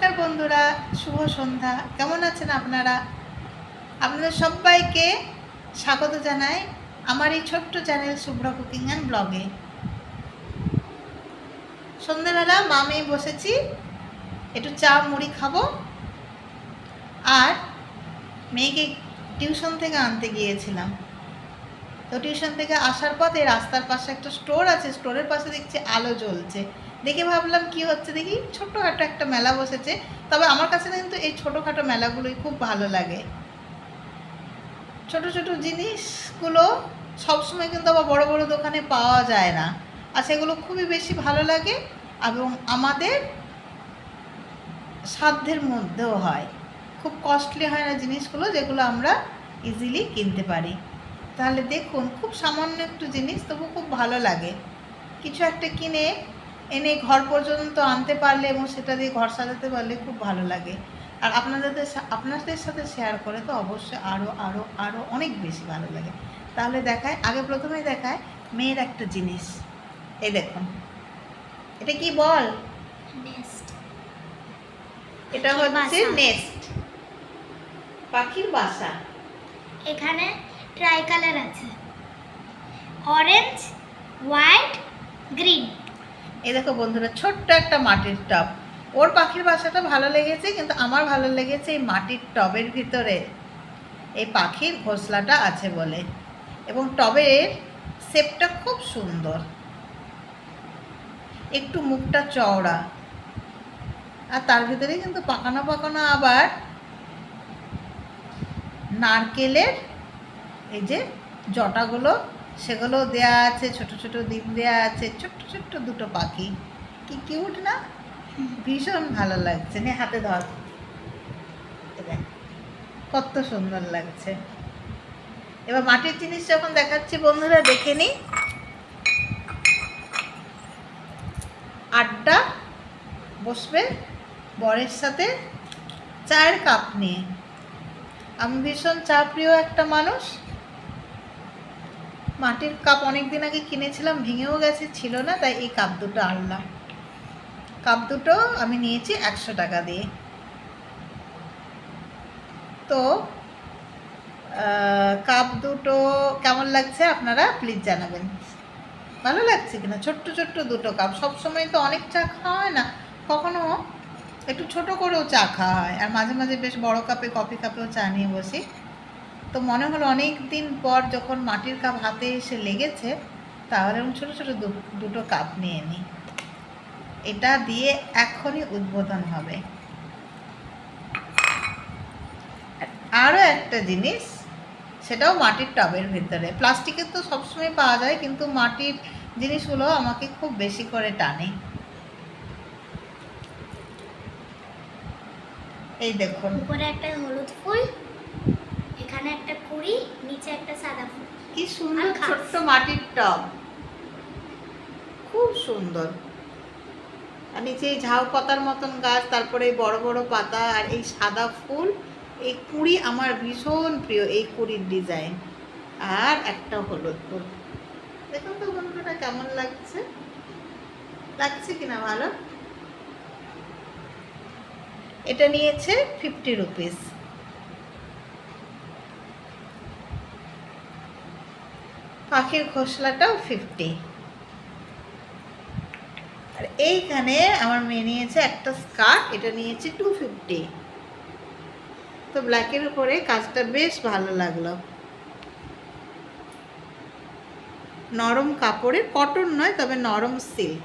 নমস্কার বন্ধুরা, শুভ সন্ধ্যা। কেমন আছেন আপনারা? আপনাদের সবাইকে স্বাগত জানাই আমার এই ছোট্ট চ্যানেল শুভ্র কুকিং অ্যান্ড ব্লগে। সন্ধ্যেবেলা মা মেয়ে বসেছি, একটু চা, মুড়ি খাব। আর মেয়েকে টিউশন থেকে আনতে গিয়েছিলাম। তো টিউশন থেকে আসার পথে রাস্তার পাশে একটা স্টোর আছে, স্টোরের পাশে দেখছি আলো জ্বলছে। দেখে ভাবলাম কি হচ্ছে দেখি ছোটোখাটো একটা মেলা বসেছে। তবে আমার কাছে কিন্তু এই ছোটোখাটো মেলাগুলোই খুব ভালো লাগে। ছোট ছোট জিনিসগুলো সবসময় কিন্তু আবার বড় বড় দোকানে পাওয়া যায় না। আর সেগুলো খুবই বেশি ভালো লাগে এবং আমাদের সাধ্যের মধ্যেও হয়। খুব কস্টলি হয় না জিনিসগুলো যেগুলো আমরা ইজিলি কিনতে পারি। তাহলে দেখুন, খুব সামান্য একটু জিনিস তবু খুব ভালো লাগে। কিছু একটা কিনে এনে ঘর পর্যন্ত আনতে পারলে এবং সেটা দিয়ে ঘর সাজাতে পারলে খুব ভালো লাগে। আর আপনাদের আপনাদের সাথে শেয়ার করে তো অবশ্যই আরও আরও আরও অনেক বেশি ভালো লাগে। তাহলে দেখায় আগে প্রথমেই দেখায় মেয়ের একটা জিনিস। এই দেখুন। এটা কি বল? এটা হচ্ছে। নেস্ট পাখির বাসা। এখানে ট্রাই কালার আছে। অরেঞ্জ হোয়াইট গ্রিন এই দেখো বন্ধুরা, ছোট্ট একটা মাটির টব। ওর পাখির বাসাটা ভালো লেগেছে, কিন্তু আমার ভালো লেগেছে এই মাটির টবের ভিতরে। এই পাখির ঘোসলাটা আছে বলে। এবং টবের শেপটা খুব সুন্দর। একটু মুখটা চওড়া। আর তার ভিতরে কিন্তু পাকানো পাকানো আবার নারকেলের এই যে জটাগুলো সেগুলো দেয়া আছে, ছোট ছোট ডিম দেয়া আছে, ছোট্ট ছোট্ট দুটো পাখি। কি কিউট না? ভীষণ ভালো লাগছে। নে, হাতে ধর। কত সুন্দর লাগছে। এবার মাটির জিনিস যখন দেখাচ্ছি, বন্ধুরা, দেখে নিই আড্ডা বসবে বরের সাথে চায়ের কাপ নিয়ে। আমি ভীষণ চা প্রিয় একটা মানুষ। মাটির কাপ অনেক দিন আগে কিনেছিলাম, ভেঙেও গেছে, ছিল না, তাই এই কাপ দুটো আনলাম। কাপ দুটো আমি নিয়েছি একশো টাকা দিয়ে। তো কাপ দুটো কেমন লাগছে আপনারা প্লিজ জানাবেন। ভালো লাগছে কিনা? ছোট্ট ছোট্ট দুটো কাপ। সবসময় তো অনেক চা খাওয়া হয় না। কখনো একটু ছোট করেও চা খাওয়া হয়। আর মাঝে মাঝে বেশ বড় কাপে, কফি কাপেও চা নিয়ে বসি। তো মনে হলো অনেক দিন পর যখন মাটির কাপ হাতে এসে লেগেছে, তাহলে আমি ছোটো ছোটো দুটো কাপ নিয়ে নিই এটা দিয়ে এখনই উদ্বোধন হবে। আর আরও একটা জিনিস, সেটাও মাটির টবের ভিতরে। প্লাস্টিকের তো সবসময় পাওয়া যায়, কিন্তু মাটির জিনিসগুলো আমাকে খুব বেশি করে টানে। এই দেখুন। উপরে একটা হলুদ ফুল। এখানে একটা কুড়ি নিচে একটা সাদা ফুল। কি সুন্দর ছোট্ট মাটির টব। খুব সুন্দর। আর নিচে এই ঝাউ পাতার মতন গাছ তারপরে এই বড় বড় পাতা আর এই সাদা ফুল এই কুড়ি আমার ভীষণ প্রিয় এই কুড়ির ডিজাইন। আর একটা হলুদ ফুল। দেখুন তো বন্ধুটা কেমন লাগছে? লাগছে কিনা ভালো? এটা নিয়েছে ফিফটি রুপিস পাখির খোসলাটাও ফিফটি আর এইখানে আমার মেয়ে নিয়েছে একটা স্কার্ট এটা নিয়েছে টু ফিফটি তো ব্ল্যাকের উপরে কাজটা বেশ ভালো লাগল। নরম কাপড়ের কটন নয়, তবে নরম সিল্ক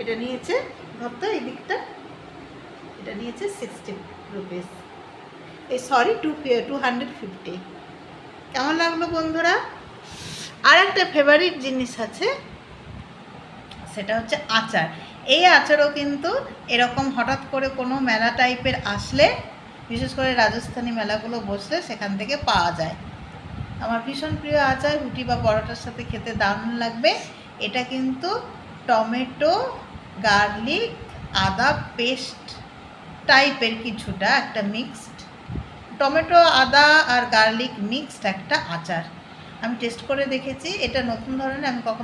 এটা নিয়েছে, ভাবতো এই দিকটা, এটা নিয়েছে সিক্সটি রুপিস এই sorry two two hundred fifty কেমন লাগল বন্ধুরা? আর একটা ফেভারিট জিনিস আছে, সেটা হচ্ছে আচার। এই আচারও কিন্তু এরকম হঠাৎ করে কোনো মেলা টাইপের আসলে, বিশেষ করে রাজস্থানি মেলাগুলো বসলে সেখান থেকে পাওয়া যায়। আমার ভীষণ প্রিয় আচার, রুটি বা পরোটার সাথে খেতে দারুণ লাগবে। এটা কিন্তু টমেটো, গার্লিক, আদা পেস্ট টাইপের কিছুটা একটা মিক্সড টমেটো, আদা আর গার্লিক মিক্সড একটা আচার। আমি টেস্ট করে দেখেছি, এটা নতুন ধরনের, আমি কখনো